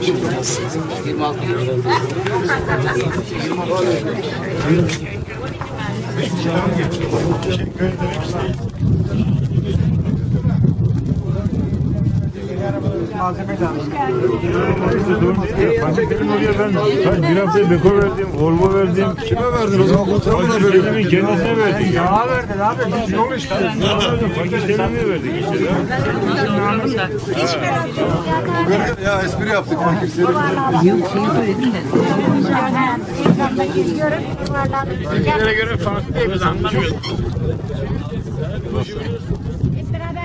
26 26 Paşaköy'ün oraya ben bir hafta beko verdim, Volvo verdim. Kime verdin o zaman kontrolü da veriyor. Paşaköy'ün kendisine verdik. Ya verdin abi. Biz yol işte. fakirlerine verdik işte. Ya espri yaptık fakir seni. Ekranda geziyorum. Yuvarlanıp göre farklı değil, biz anlamıyoruz.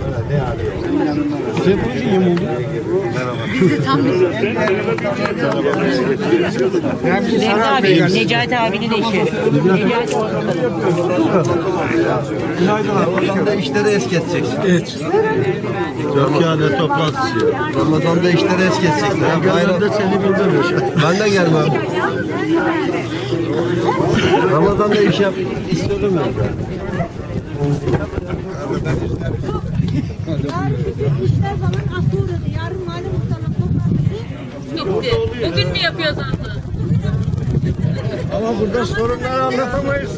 var. Remzi abi, Necati abinin eşi. Necati Ramazan'da işleri es geçeceksin. Evet. Türkiye'de toplantısı. Ramazan'da işleri es geçeceksin. Ya bayramda seni bildirmiş. Ben de gelmem. Ramazan'da iş yap istiyorum ya. Ama burada sorunları anlatamayız.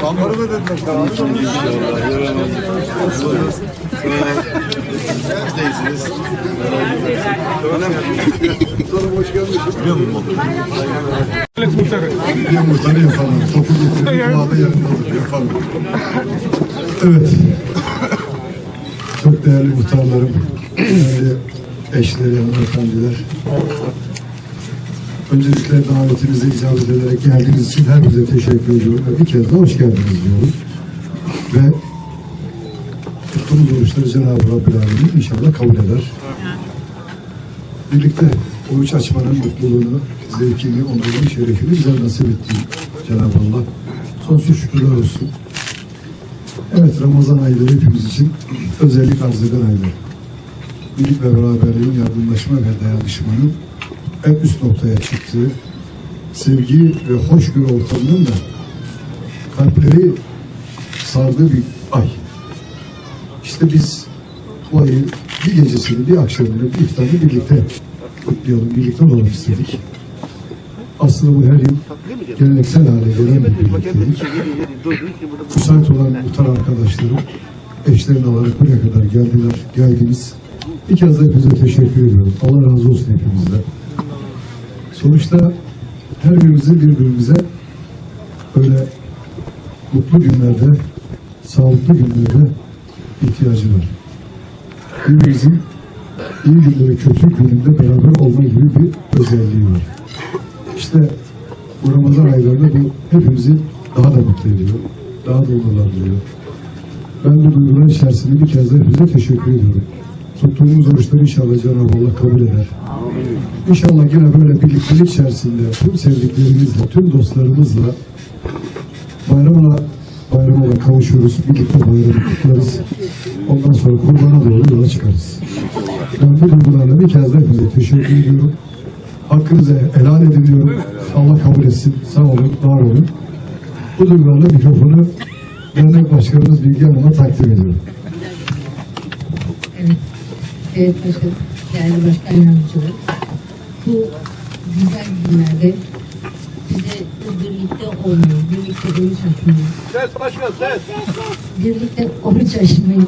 Kamera mı dediler sana? Neredesiniz? Sonra hoş gelmişsiniz. Bir muhtarı yapalım. Topu getirip bağlı yerinde olur yapalım. Evet. Çok değerli muhtarlarım, değerli eşleri, hanımefendiler. Öncelikle davetimize icabet ederek geldiğiniz için hepinize teşekkür ediyorum bir kez daha hoş geldiniz diyorum. Ve tuttuğumuz oruçları Cenab-ı Rabbül Alemin inşallah kabul eder. Birlikte oruç açmanın mutluluğunu, zevkini, onurunu, şerefini bize nasip etti Cenab-ı Allah. Sonsuz şükürler olsun. Evet Ramazan ayları hepimiz için özellik arz eden aylar. Birlik ve beraberliğin, yardımlaşma ve dayanışmanın en üst noktaya çıktığı, sevgi ve hoşgörü ortamının da kalpleri sardığı bir ay. İşte biz bu ayın bir gecesini, bir akşamını, bir iftarını birlikte kutlayalım, birlikte olalım istedik. Aslında bu her yıl geleneksel hale gelen bir birliktelik. Müsait olan muhtar arkadaşlarım, eşlerini alarak buraya kadar geldiler, geldiniz. Bir kez de hepinize teşekkür ediyorum. Allah razı olsun hepimizden. Sonuçta her birimizin birbirimize böyle mutlu günlerde, sağlıklı günlerde ihtiyacı var. Birbirimizin iyi günde ve kötü gününde beraber olma gibi bir özelliği var. İşte bu Ramazan aylarında bu hepimizi daha da mutlu ediyor, daha da onurlandırıyor. Ben bu duygular içerisinde bir kez daha hepinize teşekkür ediyorum. Tuttuğumuz oruçları inşallah Cenab-ı Allah kabul eder. İnşallah yine böyle birliktelik içerisinde tüm sevdiklerimizle, tüm dostlarımızla bayramla bayramla kavuşuruz. Birlikte bayramı kutlarız. Ondan sonra kurbana doğru yola çıkarız. Ben bu duygularla bir kez daha hepinize teşekkür ediyorum. Hakkınızı helal edin diyorum. Allah kabul etsin. Sağ olun, var olun. Bu duygularla mikrofonu dernek başkanımız Bilge Hanım'a takdim ediyorum. Evet. Evet başkanım. Değerli başkan yardımcıları. Bu güzel günlerde birlikte olmayı, birlikte oruç açmayı, Ses başkan ses. birlikte oruç açmayı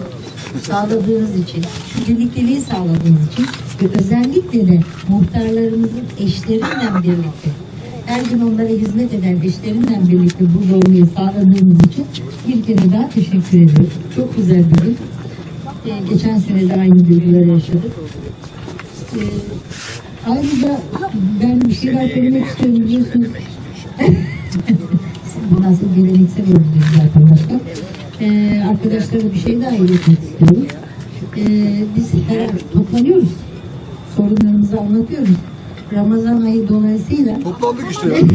sağladığınız için, şu birlikteliği sağladığınız için ve özellikle de muhtarlarımızın eşleriyle birlikte her gün onlara hizmet eden eşleriyle birlikte burada olmayı sağladığınız için bir kere daha teşekkür ediyorum. Çok güzel bir gün. Ee, geçen sene de aynı duyguları yaşadık. Ee, ayrıca ben bir şeyler söylemek istiyorum biliyorsunuz. Bu nasıl geleneksel oldu zaten başka. Ee, arkadaşlara bir şey daha iletmek istiyorum. Ee, biz her toplanıyoruz. Sorunlarımızı anlatıyoruz. Ramazan ayı dolayısıyla Toplandık işte ya.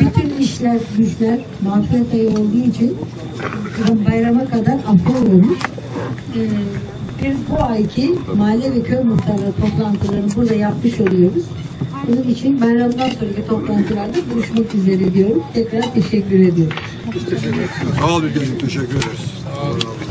bütün işler, güçler mağfiret ayı olduğu için bayrama kadar affolmuyormuş. Ee, biz bu ayki mahalle ve köy muhtarları toplantılarını burada yapmış oluyoruz. Bunun için bayramdan sonraki toplantılarda görüşmek üzere diyorum. Tekrar teşekkür ediyorum. Sağ olun. Teşekkür ederiz.